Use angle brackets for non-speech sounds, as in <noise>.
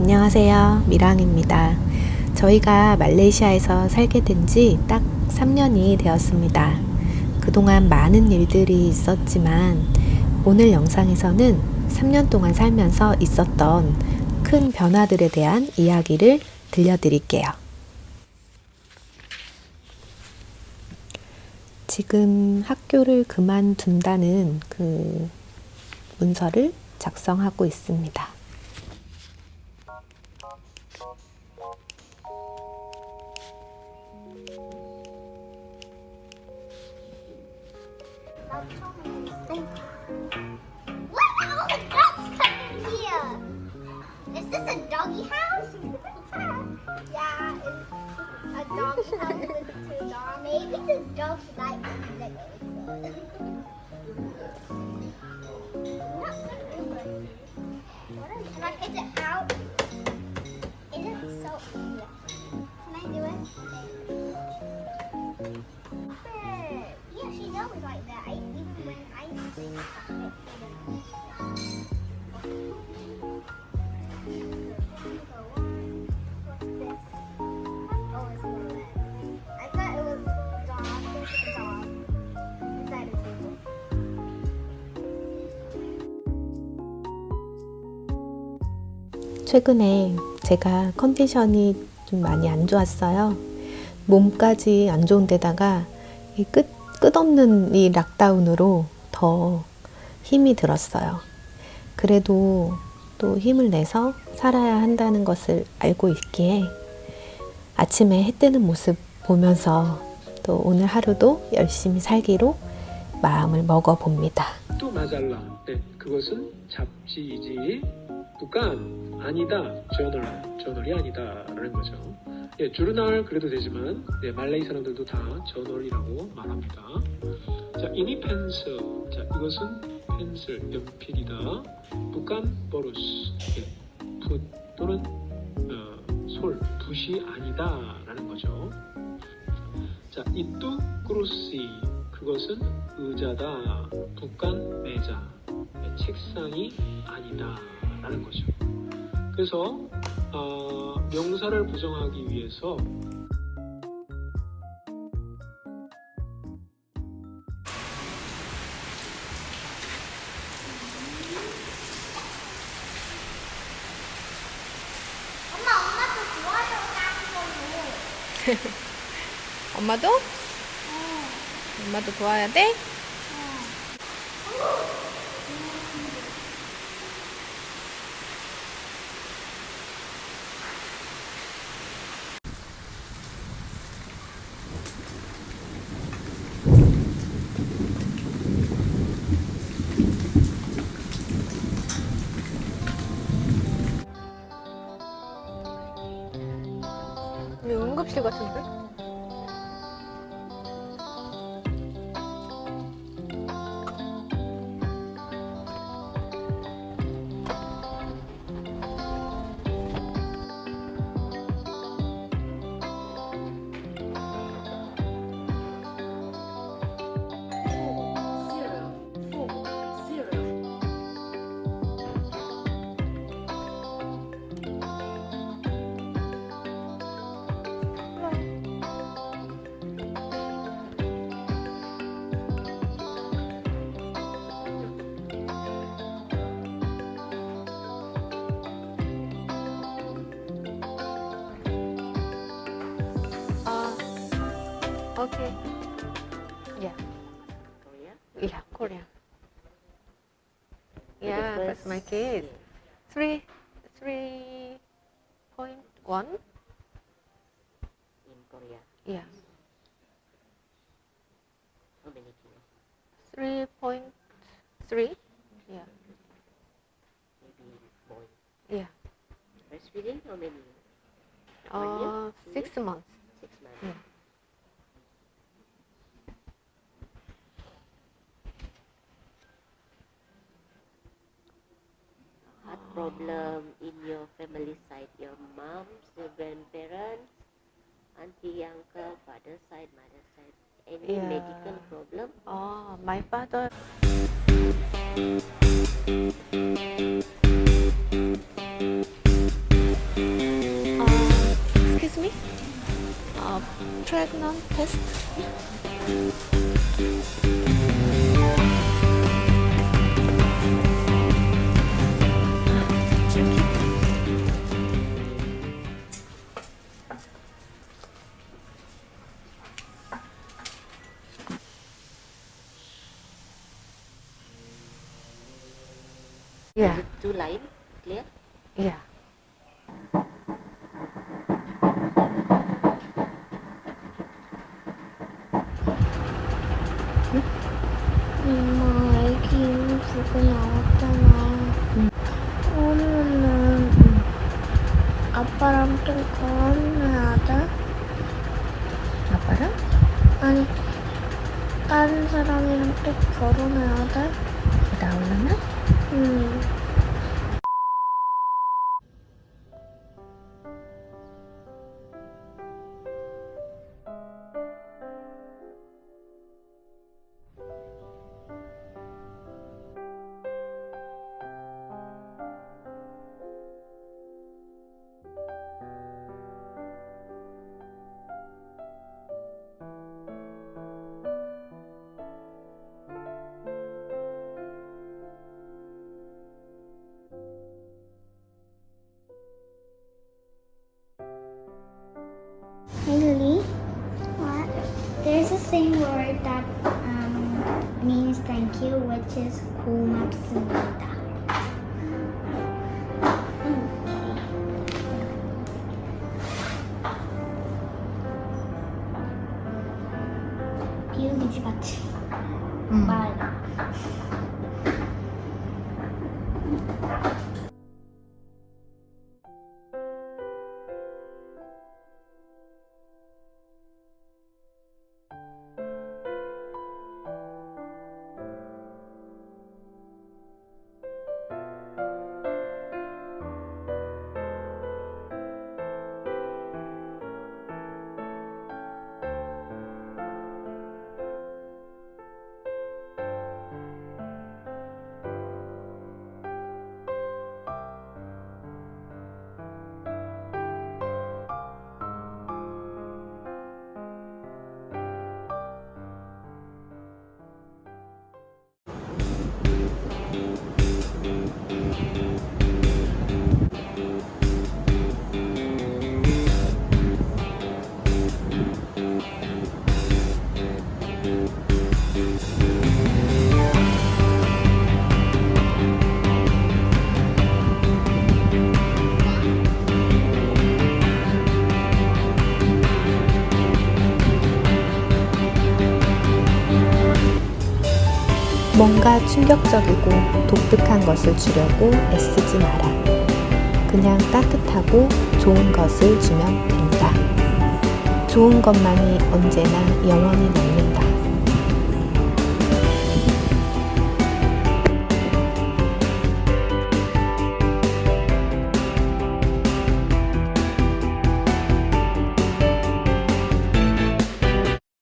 안녕하세요. 미랑입니다. 저희가 말레이시아에서 살게 된 지 딱 3년이 되었습니다. 그동안 많은 일들이 있었지만 오늘 영상에서는 3년 동안 살면서 있었던 큰 변화들에 대한 이야기를 들려드릴게요. 지금 학교를 그만둔다는 그 문서를 작성하고 있습니다. Is this a doggy house? <laughs> yeah, it's a doggy house with two dogs. Maybe the dogs like Legos. <laughs> Not super. What is- Can I take it out? 최근에 제가 컨디션이 좀 많이 안 좋았어요. 몸까지 안 좋은 데다가 이 끝, 끝없는 이 락다운으로 더 힘이 들었어요. 그래도 또 힘을 내서 살아야 한다는 것을 알고 있기에 아침에 해 뜨는 모습 보면서 또 오늘 하루도 열심히 살기로 마음을 먹어 봅니다. 또 마잘라. 네, 그것은 잡지이지. 부간 아니다. 저널. 저널이 아니다라는 거죠. 예, 주르날 그래도 되지만 네, 말레이 사람들도 다 저널이라고 말합니다. 자, 이니 펜슬. 자, 이것은 펜슬 연필이다. 부간 버루스. 예, 붓 또는 어, 솔 붓이 아니다라는 거죠. 자, 이뚜 크루시 그것은 의자다. 북간 매자. 네, 책상이 아니다 라는 거죠. 그래서 어, 명사를 부정하기 위해서 엄마, 엄마도. <laughs> 엄마도? 엄마도 도와야 돼? 같은데? Okay. Yeah. Korea? Yeah, Korea. Yeah, that's my kid. Three, three point one. In Korea. Yeah. How many kilos? Three point three. Yeah. Maybe. Yeah. Breastfeeding how many? Uh, six months. problem in your family side, your moms, your grandparents, auntie, uncle, father side, mother side? Any Yeah. medical problem? Oh, my father. Uh, excuse me. Uh, pregnant test. Yeah, two line clear? yeah. 엄마 애기 이미 보고 나왔잖아. 그러면은 아빠랑 좀 돼? 아빠랑? 아니 다른 사람이랑 또 결혼해야 돼? 나오려면? 응. Same word that um, means thank you, which is 고 뭔가 충격적이고 독특한 것을 주려고 애쓰지 마라. 그냥 따뜻하고 좋은 것을 주면 된다. 좋은 것만이 언제나 영원히 남는다.